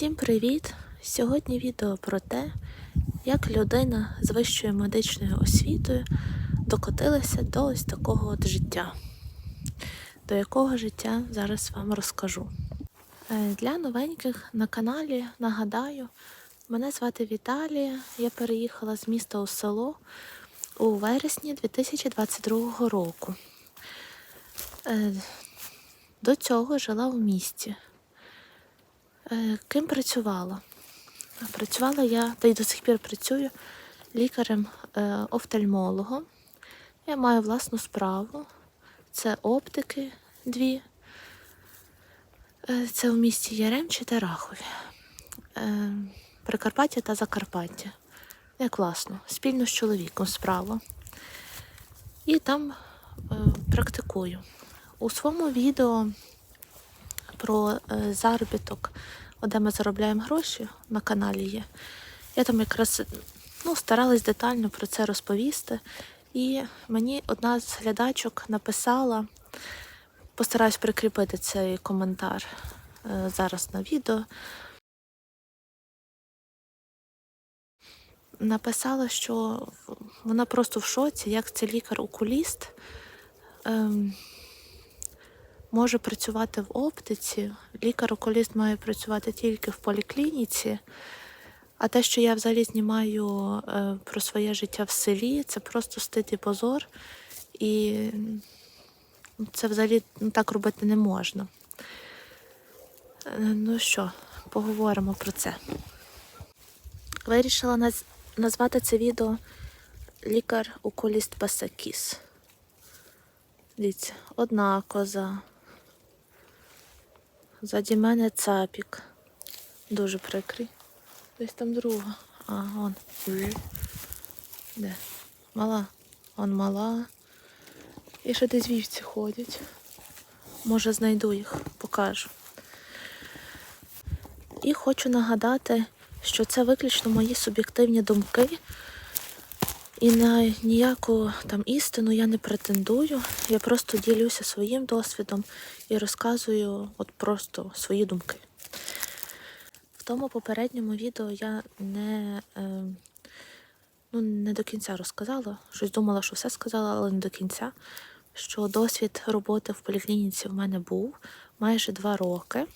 Всім привіт! Сьогодні відео про те, як людина з вищою медичною освітою докотилася до ось такого от життя, до якого життя зараз вам розкажу. Е, Для новеньких на каналі нагадаю, мене звати Віталія. Я переїхала з міста у село у вересні 2022 року. Е, До цього жила в місті. Е, Ким працювала? Працювала я, та й до сих пір працюю лікарем-офтальмологом. Я маю власну справу. Це оптики дві. Е, Це в місті Яремчі та Рахові. Е, Прикарпаття та Закарпаття. Як власно, спільно з чоловіком справа. І там е, практикую. У своєму відео про е, заробіток, де ми заробляємо гроші на каналі є. Я там якраз ну, старалась детально про це розповісти. І мені одна з глядачок написала, постараюсь прикріпити цей коментар е, зараз на відео. Написала, що вона просто в шоці, як це лікар-окуліст. Ем, може працювати в оптиці. Лікар-окуліст має працювати тільки в поліклініці. А те, що я взагалі знімаю е, про своє життя в селі, це просто стид і позор. І це взагалі ну, так робити не можна. Е, Ну що, поговоримо про це. Вирішила наз- назвати це відео Лікар-окуліст Пасакіс. Дивіться, одна коза. Ззаді мене цапік. Дуже прикрий. Десь там друга. А, вон. Де? Мала. Он мала. І ще десь вівці ходять. Може знайду їх, покажу. І хочу нагадати, що це виключно мої суб'єктивні думки. І на ніяку там істину я не претендую. Я просто ділюся своїм досвідом і розказую от просто свої думки. В тому попередньому відео я не, е, ну, не до кінця розказала. Щось думала, що все сказала, але не до кінця. Що досвід роботи в поліклініці в мене був майже два роки.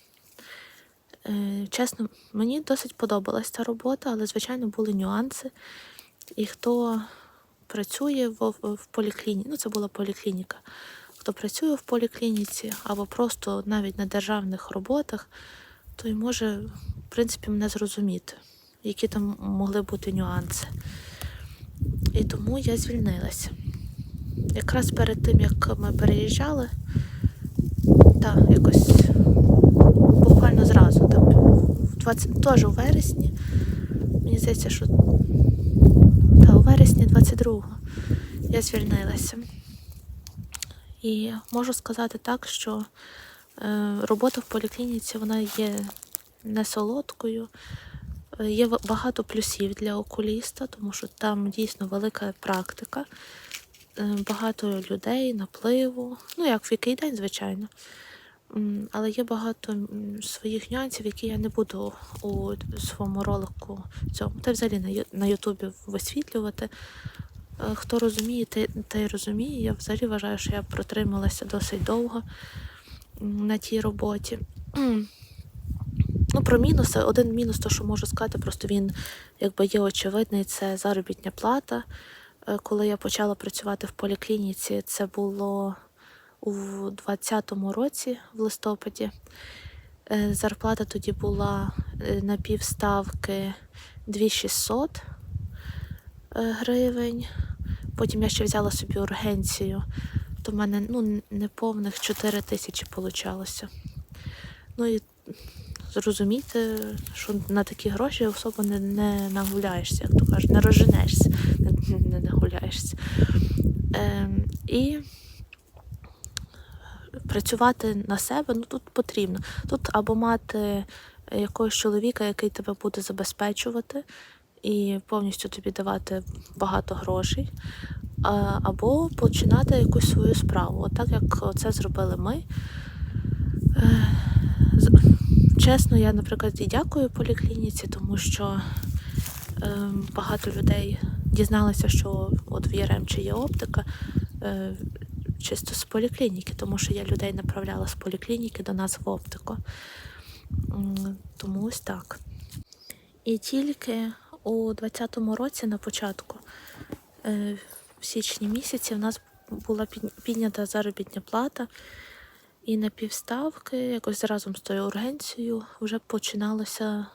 Е, чесно, мені досить подобалась та робота, але, звичайно, були нюанси. І хто працює в, в поліклініці, ну це була поліклініка, хто працює в поліклініці або просто навіть на державних роботах, той може, в принципі, мене зрозуміти, які там могли бути нюанси. І тому я звільнилася. Якраз перед тим, як ми переїжджали, так, якось буквально зразу, там, 20, теж у вересні, мені здається, що вересні 22-го я звільнилася. І можу сказати так, що е, робота в поліклініці вона є не солодкою. Е, Є багато плюсів для окуліста, тому що там дійсно велика практика, е, багато людей, напливу. Ну, як в який день, звичайно. Але є багато своїх нюансів, які я не буду у своєму ролику цьому, та взагалі на Ютубі висвітлювати. Е, Хто розуміє, те й розуміє. Я взагалі вважаю, що я протрималася досить довго на тій роботі. Ну, про мінуси. Один мінус, то, що можу сказати, просто він якби є очевидний, це заробітня плата. Е, Коли я почала працювати в поліклініці, це було у 2020 році, в листопаді. Е, Зарплата тоді була е, на півставки 2600 е, гривень. Потім я ще взяла собі ургенцію, то в мене ну, неповних 4 тисячі получалося. Ну і зрозуміти, що на такі гроші особо не, не нагуляєшся, як то кажуть, не розженешся, не, не нагуляєшся. Ем, і працювати на себе ну тут потрібно. Тут або мати якогось чоловіка, який тебе буде забезпечувати і повністю тобі давати багато грошей, або починати якусь свою справу. От так як це зробили ми. Е, чесно, я, наприклад, і дякую поліклініці, тому що е, багато людей дізналися, що от в Яремчі є оптика е, чисто з поліклініки, тому що я людей направляла з поліклініки до нас в оптику. Тому ось так. І тільки у 20-му році на початку, е, в січні місяці, в нас була піднята заробітня плата, і на півставки, якось разом з тою ургенцією, вже починалося.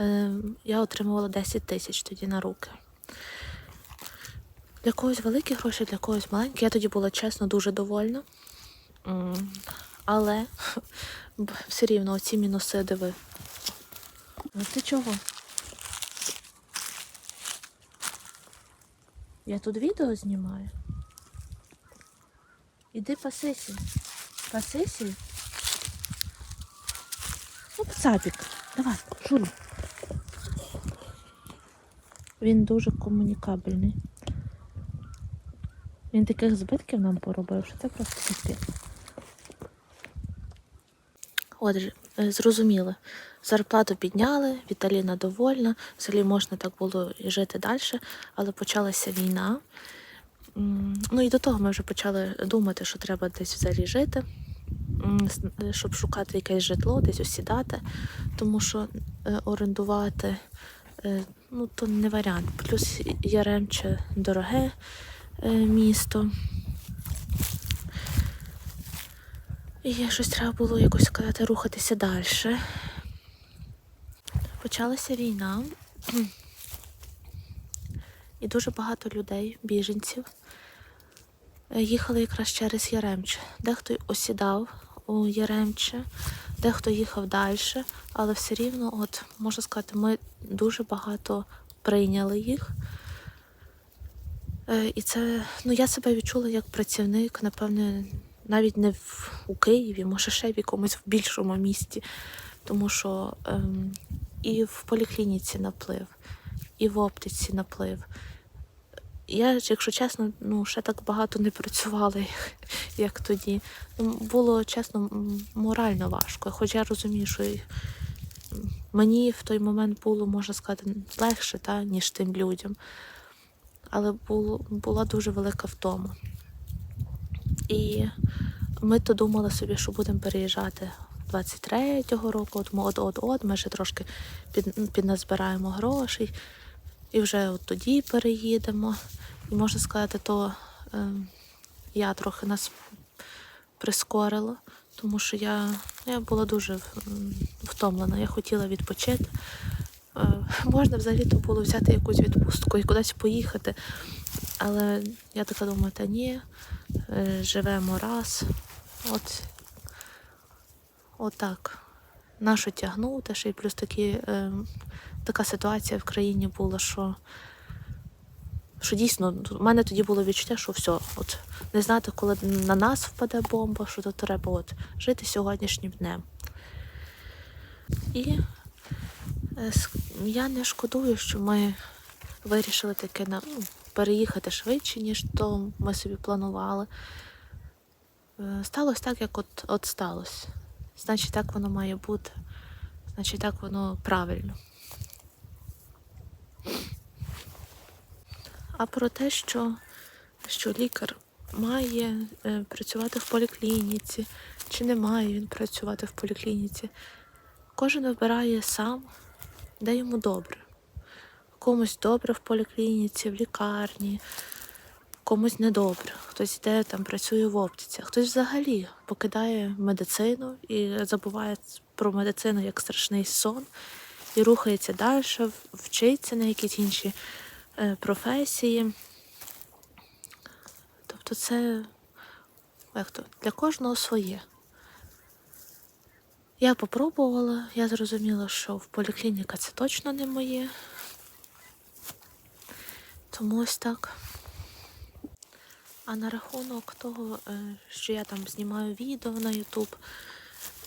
Е, я отримувала 10 тисяч тоді на руки. Для когось великі гроші, для когось маленькі. Я тоді була чесно дуже довольна. Але все рівно оці мінуси диви. Ну ти чого? Я тут відео знімаю. Іди пасися. Пасися. Ну, цапік. Давай, жуй. Він дуже комунікабельний. Він таких збитків нам поробив, що це просто капець. Отже, е, зрозуміло. Зарплату підняли, Віталіна довольна, взагалі можна так було і жити далі, але почалася війна. Ну і до того ми вже почали думати, що треба десь взагалі жити, щоб шукати якесь житло, десь осідати, тому що е, орендувати е, ну, то не варіант. Плюс Яремче дороге е, місто. І щось треба було якось сказати, рухатися далі. Почалася війна, і дуже багато людей, біженців, е, їхали якраз через Яремче. Дехто осідав у Яремче, дехто їхав далі, але все рівно, от можна сказати, ми дуже багато прийняли їх. Е, І це, ну я себе відчула як працівник, напевне, навіть не в, у Києві, може ще в якомусь в більшому місті, тому що ем, і в поліклініці наплив, і в оптиці наплив. Я, якщо чесно, ну ще так багато не працювала, як, тоді. Ну, Було чесно морально важко. Хоч я розумію, що мені в той момент було, можна сказати, легше, та, ніж тим людям. Але було, була дуже велика втома. І ми то думали собі, що будемо переїжджати 23-го року, от-от-от, ми ще трошки під, підназбираємо грошей, і вже от тоді переїдемо. І можна сказати, то е, я трохи нас прискорила, тому що я, я була дуже втомлена, я хотіла відпочити. Можна взагалі-то було взяти якусь відпустку і кудись поїхати. Але я така думаю, та ні, е, живемо раз. От, так. Нащо тягнути, ще й плюс такі, е, така ситуація в країні була, що, що дійсно в мене тоді було відчуття, що все, от не знати, коли на нас впаде бомба, що то треба от, жити сьогоднішнім днем. І е, я не шкодую, що ми вирішили таки на, ну, переїхати швидше, ніж то ми собі планували. Е, Сталося так, як от, от сталося. Значить, так воно має бути. Значить, так воно правильно. А про те, що, що лікар має е, працювати в поліклініці, чи не має він працювати в поліклініці, кожен вибирає сам, де йому добре. Комусь добре в поліклініці, в лікарні, комусь недобре. Хтось йде там, працює в оптиці, хтось взагалі покидає медицину і забуває про медицину як страшний сон, і рухається далі, вчиться на якісь інші е, професії. Тобто це для кожного своє. Я попробувала, я зрозуміла, що в поліклініка це точно не моє. Тому ось так. А на рахунок того, е, що я там знімаю відео на YouTube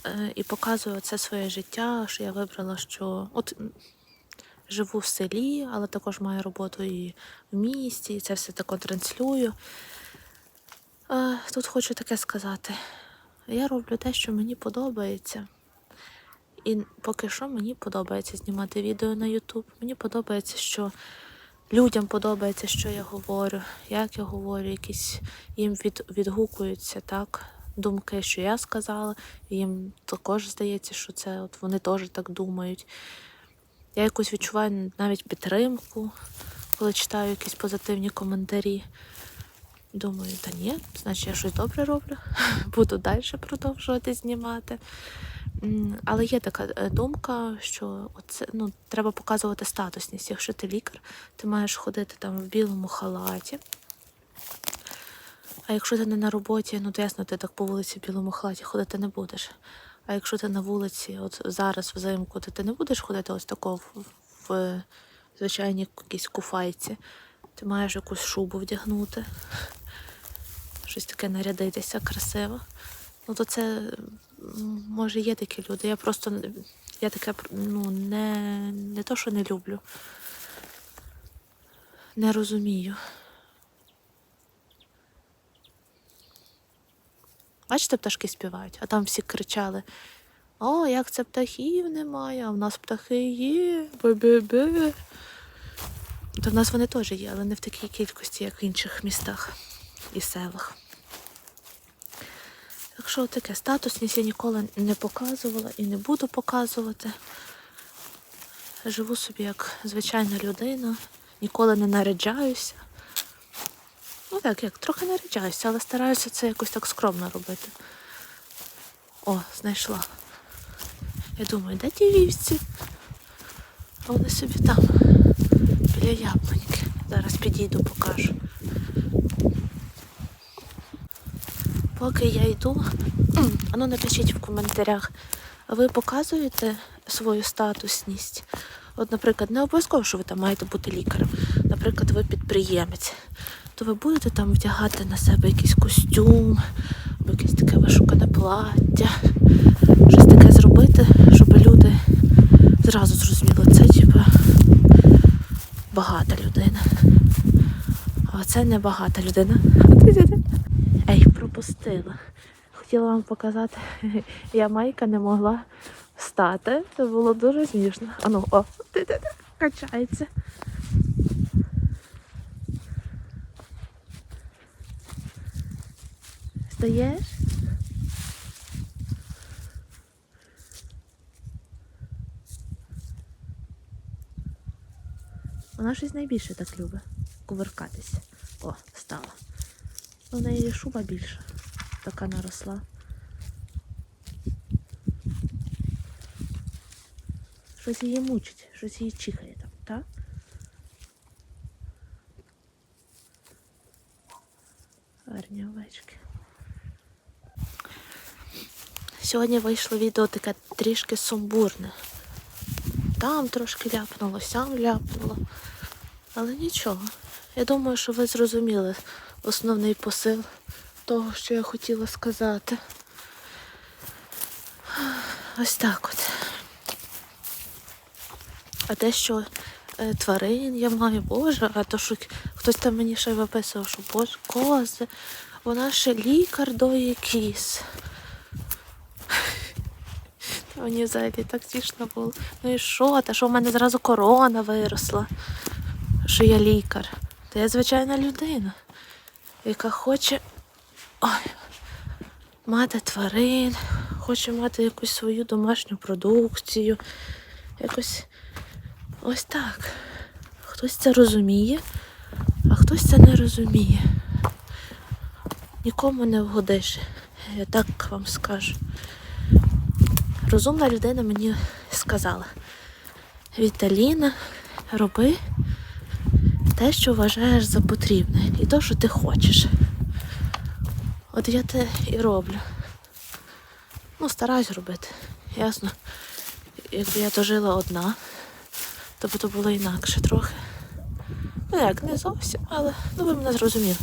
е, і показую це своє життя, що я вибрала, що от живу в селі, але також маю роботу і в місті, і це все тако транслюю. Е, Тут хочу таке сказати. Я роблю те, що мені подобається. І поки що мені подобається знімати відео на YouTube. Мені подобається, що людям подобається, що я говорю, як я говорю, якісь їм від, відгукуються так, думки, що я сказала. Їм також здається, що це от вони теж так думають. Я якось відчуваю навіть підтримку, коли читаю якісь позитивні коментарі. Думаю, та ні, значить я щось добре роблю. Буду далі продовжувати знімати. Але є така е, думка, що оце, ну, треба показувати статусність. Якщо ти лікар, ти маєш ходити там в білому халаті. А якщо ти не на роботі, ну ясно, ти так по вулиці в білому халаті ходити не будеш. А якщо ти на вулиці, от зараз взимку, то ти не будеш ходити ось тако в, в звичайній якійсь куфайці. Ти маєш якусь шубу вдягнути, щось таке нарядитися красиво. Ну то це може є такі люди. Я просто я таке ну, не, не то, що не люблю. Не розумію. Бачите, пташки співають, а там всі кричали: О, як це птахів немає, а в нас птахи є, бе-бе-бе. То в нас вони теж є, але не в такій кількості, як в інших містах і селах. Так що таке статусність я ніколи не показувала і не буду показувати. Живу собі як звичайна людина, ніколи не наряджаюся. Ну так, як трохи наряджаюся, але стараюся це якось так скромно робити. О, знайшла. Я думаю, де ті вівці? А вони собі там, біля яблуньки. Зараз підійду, покажу. Поки я йду, а ну напишіть в коментарях, ви показуєте свою статусність? От, наприклад, не обов'язково, що ви там маєте бути лікарем. Наприклад, ви підприємець, то ви будете там вдягати на себе якийсь костюм, або якесь таке вишукане плаття, щось таке зробити, щоб люди зразу зрозуміли, це типа багата людина. А це не багата людина. Ей, пропустила. Хотіла вам показати, я майка не могла встати. Це було дуже смішно. Ану, о, ти-ти-ти, качається. Встаєш? Вона щось найбільше так любить кувыркатися. О, стала. У неї шуба більша, така наросла. Щось її мучить, щось її чихає там, так? Гарні овечки. Сьогодні вийшло відео таке трішки сумбурне. Там трошки ляпнуло, сям ляпнуло. Але нічого. Я думаю, що ви зрозуміли основний посил того, що я хотіла сказати. Ось так от. А те, що е, тварин я маю, Боже, а то, що хтось там мені ще виписував, що Боже, кози, вона ще лікар доє кіз. Мені взагалі так тішно було. Ну і що? Та що в мене зразу корона виросла, що я лікар. Та я звичайна людина, яка хоче ой, мати тварин, хоче мати якусь свою домашню продукцію. Якось ось так. Хтось це розуміє, а хтось це не розуміє. Нікому не вгодиш. Я так вам скажу. Розумна людина мені сказала: Віталіна, роби те, що вважаєш за потрібне, і те, що ти хочеш. От я те і роблю. Ну, стараюсь робити. Ясно. Якби я то жила одна, то б то було інакше трохи. Ну як, не зовсім, але ну ви мене зрозуміли.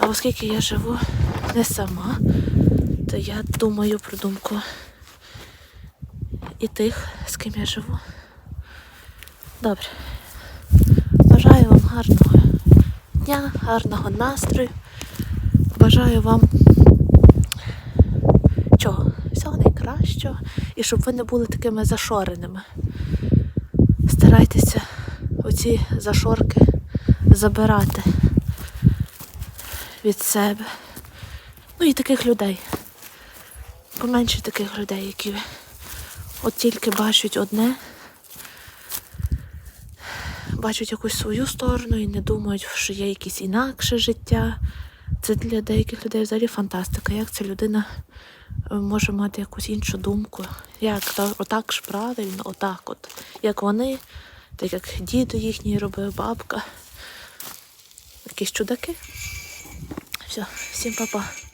А оскільки я живу не сама, то я думаю про думку і тих, з ким я живу. Добре. Бажаю вам гарного дня, гарного настрою. Бажаю вам чого? Всього найкращого. і щоб ви не були такими зашореними. Старайтеся оці зашорки забирати від себе. Ну і таких людей. Поменше таких людей, які от тільки бачать одне, бачать якусь свою сторону і не думають, що є якесь інакше життя. Це для деяких людей взагалі фантастика. Як ця людина е, може мати якусь іншу думку? Як та, отак ж правильно, отак от. Як вони, так як діду їхній робив, бабка. Якісь чудаки. Все, всім па-па.